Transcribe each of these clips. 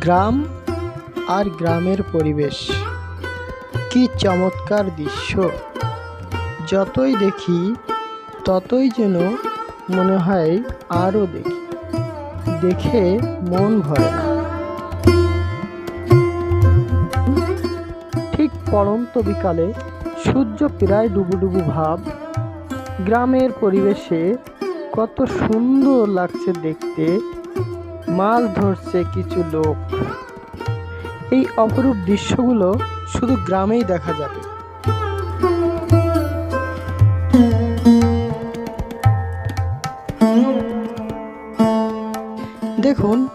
গ্রাম আর গ্রামের পরিবেশ। কি চমৎকার দৃশ্য। যতই দেখি, ততই যেন মনে হয় আরও দেখি। দেখে মন ভরে না। ঠিক পড়ন্ত বিকালে সূর্য প্রায় ডুবুডুবু ভাব গ্রামের পরিবেশে কত সুন্দর লাগছে দেখতে। মাছ ধরছে কিছু লোক। এই অপরূপ দৃশ্যগুলো শুধু গ্রামেই দেখা যাবে। দেখুন,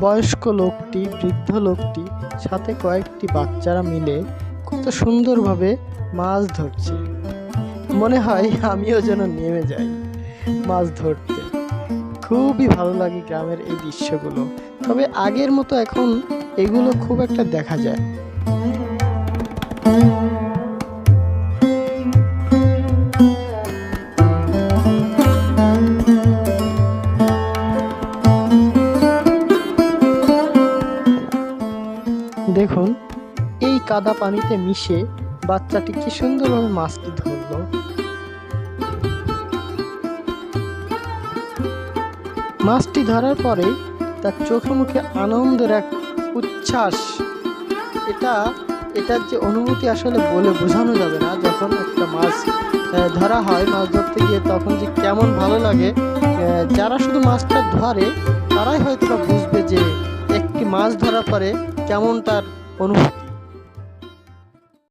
বয়স্ক লোকটি, বৃদ্ধ লোকটি, সাথে কয়েকটি বাচ্চারা মিলে কত সুন্দরভাবে মাছ ধরছে। মনে হয় আমিও যেন নেমে যাই মাছ ধরতে। খুবই ভালো লাগে গ্রামের এই দৃশ্যগুলো। তবে আগের মতো এখন এগুলো খুব একটা দেখা যায় দেখুন, এই কাদা পানিতে মিশে বাচ্চাটি কি সুন্দরভাবে মাছটি ধরলো? মাছটি ধরার পরে তার চোখে মুখে আনন্দের এক উচ্ছ্বাস। এটা, এটার যে অনুভূতি আসলে বলে বোঝানো যাবে না, যখন একটা মাছ ধরা হয় মাছ ধরতে গিয়ে তখন যে কেমন ভালো লাগে যারা শুধু মাছটা ধরে, তারাই হয়তো বুঝবে যে একটি মাছ ধরার পরে কেমন তার অনুভূতি।